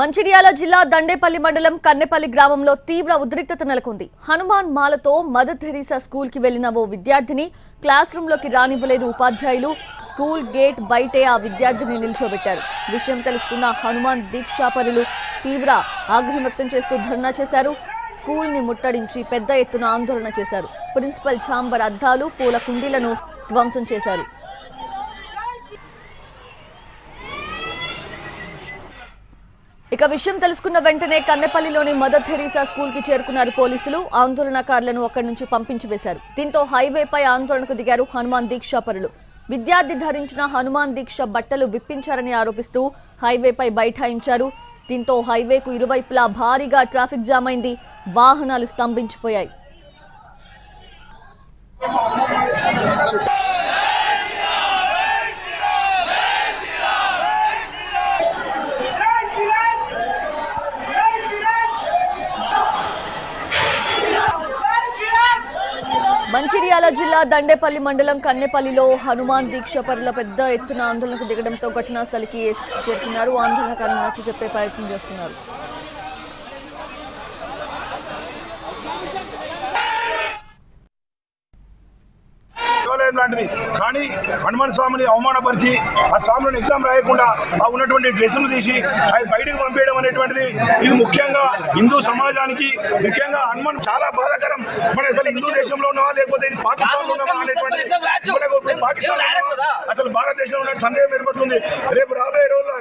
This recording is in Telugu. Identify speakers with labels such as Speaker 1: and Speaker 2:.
Speaker 1: మంచిర్యాల జిల్లా దండేపల్లి మండలం కన్నెపల్లి గ్రామంలో తీవ్ర ఉద్రిక్తత నెలకొంది. హనుమాన్ మాలతో మదర్ థెరీసా స్కూల్కి వెళ్ళిన ఓ విద్యార్థిని క్లాస్ రూమ్లోకి రానివ్వలేదు ఉపాధ్యాయులు. స్కూల్ గేట్ బయటే ఆ విద్యార్థిని నిల్చోబెట్టారు. విషయం తెలుసుకున్న హనుమాన్ దీక్షాపరులు తీవ్ర ఆగ్రహం వ్యక్తం చేస్తూ ధర్నా చేశారు. స్కూల్ని ముట్టడించి పెద్ద ఎత్తున ఆందోళన చేశారు. ప్రిన్సిపల్ ఛాంబర్ అద్దాలు పూల కుండీలను ధ్వంసం చేశారు. ఇక విషయం తెలుసుకున్న వెంటనే కన్నెపల్లిలోని మదర్ థెరీసా స్కూల్కి చేరుకున్నారు పోలీసులు. ఆందోళనకారులను అక్కడి నుంచి పంపించి వేశారు. దీంతో హైవేపై ఆందోళనకు దిగారు హనుమాన్ దీక్షాపరులు. విద్యార్థి ధరించిన హనుమాన్ దీక్ష బట్టలు విప్పించారని ఆరోపిస్తూ హైవేపై బైఠాయించారు. దీంతో హైవేకు ఇరువైపులా భారీగా ట్రాఫిక్ జామ్ అయింది. వాహనాలు స్తంభించిపోయాయి. మంచిర్యాల జిల్లా దండేపల్లి మండలం కన్నెపల్లిలో హనుమాన్ దీక్ష పరుల పెద్ద ఎత్తున ఆందోళనకు దిగడంతో ఘటనా స్థలికి చేరుకున్నారు. ఆందోళనకారులు నచ్చ చెప్పే ప్రయత్నం చేస్తున్నారు.
Speaker 2: దేవాలయం లాంటిది. కానీ హనుమాన్ స్వామిని అవమానపరిచి ఆ స్వామిని ఎగ్జామ్ రాయకుండా ఆ ఉన్నటువంటి డ్రెస్సులు తీసి అవి బయటకు పంపేయడం అనేటువంటిది ఇది ముఖ్యంగా హిందూ సమాజానికి ముఖ్యంగా హనుమాన్ చాలా బాధాకరం. మన అసలు హిందూ దేశంలో ఉన్నావా లేకపోతే ఇది పాకిస్తాన్ పాకిస్తాన్? అసలు భారతదేశంలో సందేహం ఏర్పడుతుంది. రేపు రాబోయే రోజుల్లో